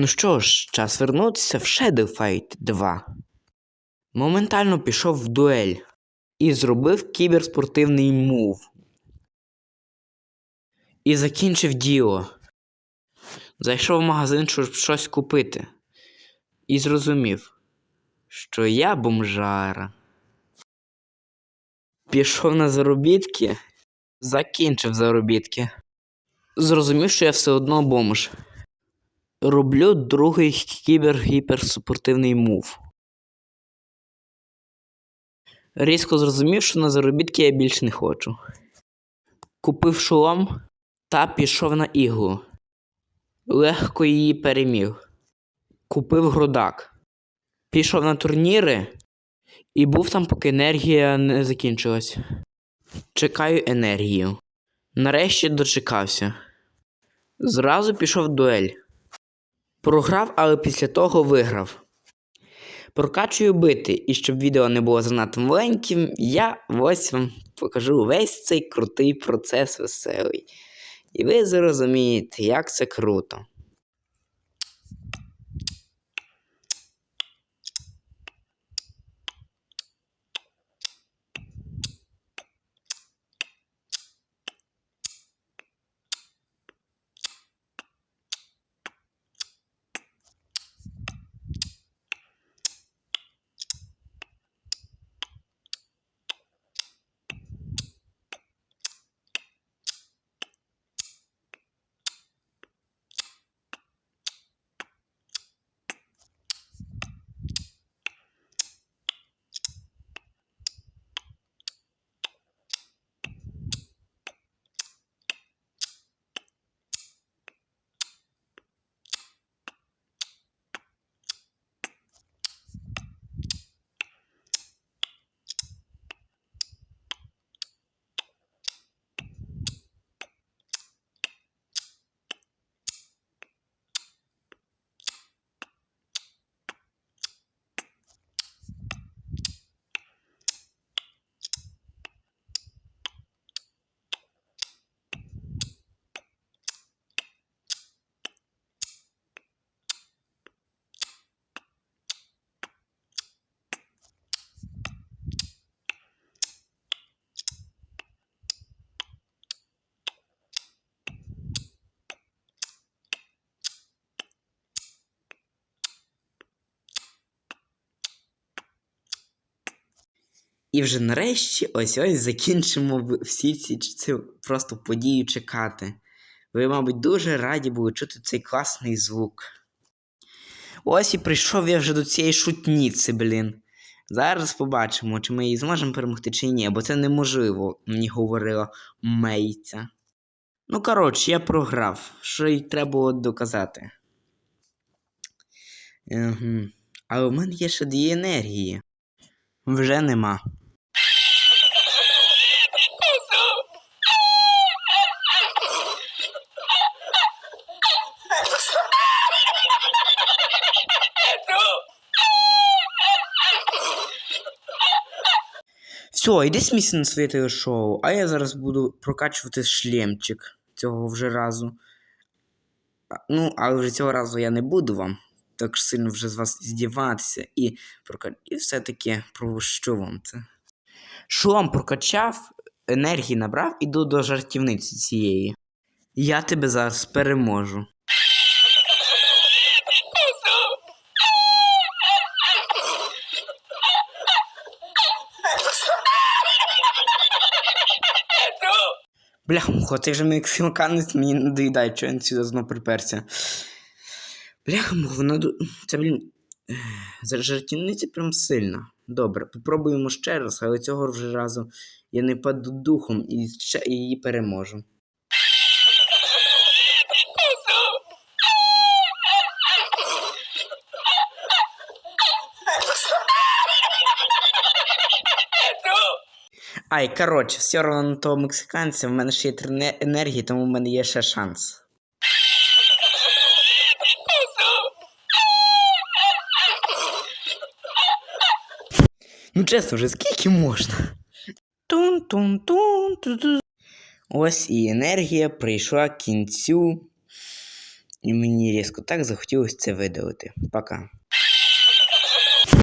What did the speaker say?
Ну що ж, час вернутися в Shadow Fight 2. Моментально пішов в дуель і зробив кіберспортивний мув. І закінчив діло. Зайшов в магазин, щоб щось купити. І зрозумів, що я бомжара. Пішов на заробітки, закінчив заробітки. Зрозумів, що я все одно бомж. Роблю другий кібер-гіперсупортивний мув. Різко зрозумів, що на заробітки я більше не хочу. Купив шолом та пішов на іглу. Легко її переміг. Купив грудак. Пішов на турніри і був там, поки енергія не закінчилась. Чекаю енергію. Нарешті дочекався. Зразу пішов в дуель. Програв, але після того виграв. Прокачую бити, і щоб відео не було занадто маленьким, я ось вам покажу весь цей крутий процес веселий. І ви зрозумієте, як це круто. І вже нарешті ось ось закінчимо всі ці просто події чекати. Ви, мабуть, дуже раді були чути цей класний звук. Ось і прийшов я вже до цієї шутніці, блін. Зараз побачимо, чи ми її зможемо перемогти, чи ні, бо це неможливо, мені говорила мейця. Ну, коротше, я програв, що й треба було доказати. Угу. Але в мене є ще дві енергії. Вже нема. Все, йди смійся на своє телешоу, а я зараз буду прокачувати шлемчик цього вже разу. Ну, але вже цього разу я не буду вам так сильно вже з вас здіватися і, прока... і все-таки провощу вам це. Шолом прокачав, енергії набрав, іду до жартівниці цієї. Я тебе зараз переможу. Бляха-муха, ти вже мій філканець мені не доїдає, що він сюди знову приперся. Бляха, воно Це, блін... Жартівниця прям сильна. Добре, попробуємо ще раз, але цього вже разу я не паду духом і ще її переможу. Ай, коротше, все одно на того мексиканця, в мене ще є три енергії, тому в мене є ще шанс. Ну чесно вже, скільки можна? Тун-тун-тун. Ось і енергія прийшла к кінцю. І мені різко так захотілося це видалити. Пока.